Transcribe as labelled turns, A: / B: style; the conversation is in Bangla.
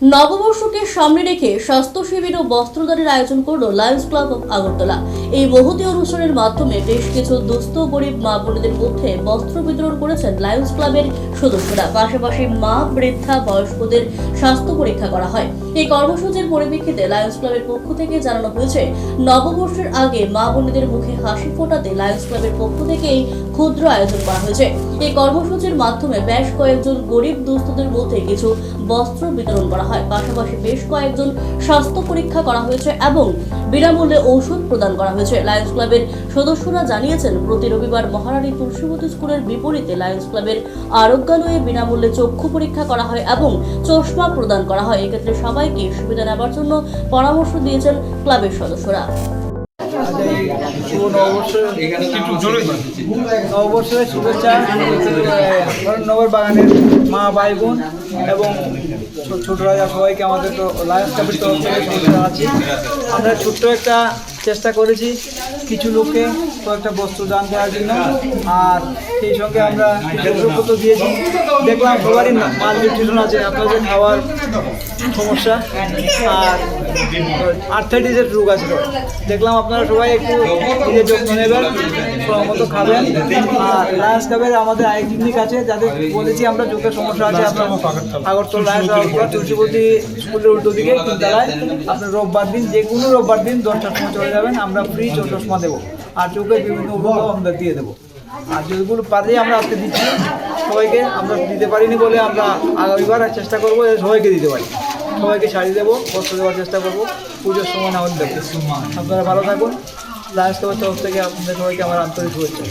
A: নববর্ষকে সামনে রেখে স্বাস্থ্য শিবির ও বস্ত্রদানের আয়োজন করল লায়ন্স ক্লাব অফ আগরতলা এই বহুতি অনুষ্ঠানের মাধ্যমে বেশ কিছু দুস্থ গরিব মা বোনেদের মধ্যে বস্ত্র বিতরণ করেছেন লায়ন্স ক্লাবের সদস্যরা। পাশাপাশি মা, বৃদ্ধা, বয়স্কদের স্বাস্থ্য পরীক্ষা করা হয়। এই কর্মসূচির পরিপ্রেক্ষিতে লায়ন্স ক্লাবের পক্ষ থেকে জানানো হয়েছে, নববর্ষের আগে মা বোনেদের মুখে হাসি ফোটাতে লায়ন্স ক্লাবের পক্ষ থেকে এই ক্ষুদ্র আয়োজন করা হয়েছে। এই কর্মসূচির মাধ্যমে বেশ কয়েকজন গরিব দুস্থদের মধ্যে কিছু বস্ত্র বিতরণ করা হয়। পাশাপাশি বেশ কয়েকজন স্বাস্থ্য পরীক্ষা করা হয়েছে এবং বিনামূল্যে ঔষধ প্রদান করা হয়েছে। লায়ন্স ক্লাবের সদস্যরা জানিয়েছেন, প্রতি রবিবার মহারানী তুলসীবতী স্কুলের বিপরীতে লায়ন্স ক্লাবের আরোগ্যালয়ে বিনামূল্যে চক্ষু পরীক্ষা করা হয় এবং চশমা প্রদান করা হয়। এক্ষেত্রে সবাইকে সুবিধা নেওয়ার জন্য পরামর্শ দিয়েছেন ক্লাবের সদস্যরা।
B: শুভ নববর্ষের শুভেচ্ছা নগর বাগানের মা ভাই বোন এবং ছো- ছোট রাজা সবাইকে আমাদের তো লায়ন্স আছে আমরা ছোট্ট একটা চেষ্টা করেছি কিছু লোককে কয়েকটা বস্ত্র দান করার জন্য। আর সেই সঙ্গে আমরা দিয়েছি। দেখলাম সবারই মাল নিউট্রিশন আছে, আপনাদের খাওয়ার সমস্যা। আর আর্থাইটিসের রোগ আছে দেখলাম আপনারা সবাই একটু নিজের যত্ন নেবেন। মতো খাবেন। আর লায়ন্স ক্লাবের আমাদের আরেক ক্লিনিক আছে, যাদের বলেছি আমরা চোখের সমস্যা আছে, আপনার আগরতলা লায়ন্স স্কুলের উল্টো দিকে, তিনতলায়। আপনার রোববার দিন, যে কোনো রোববার দিন দশটার সময় চলে যাবেন, আমরা ফ্রি চশমা দেবো। আর চোখের বিভিন্ন উপকার আমরা দিয়ে দেবো। আর যেগুলো পারি আমরা আজকে দিচ্ছি, সবাইকে আমরা দিতে পারিনি বলে আমরা আগামীবার চেষ্টা করব সবাইকে দিতে পারি। সবাইকে শাড়ি দেবো, বস্ত্র দেওয়ার চেষ্টা করব। পুজোর সময় না হলে দেবো। আপনারা ভালো থাকুন। লাস্ট তরফ থেকে আপনাদের সবাইকে আমার আন্তরিক শুভেচ্ছা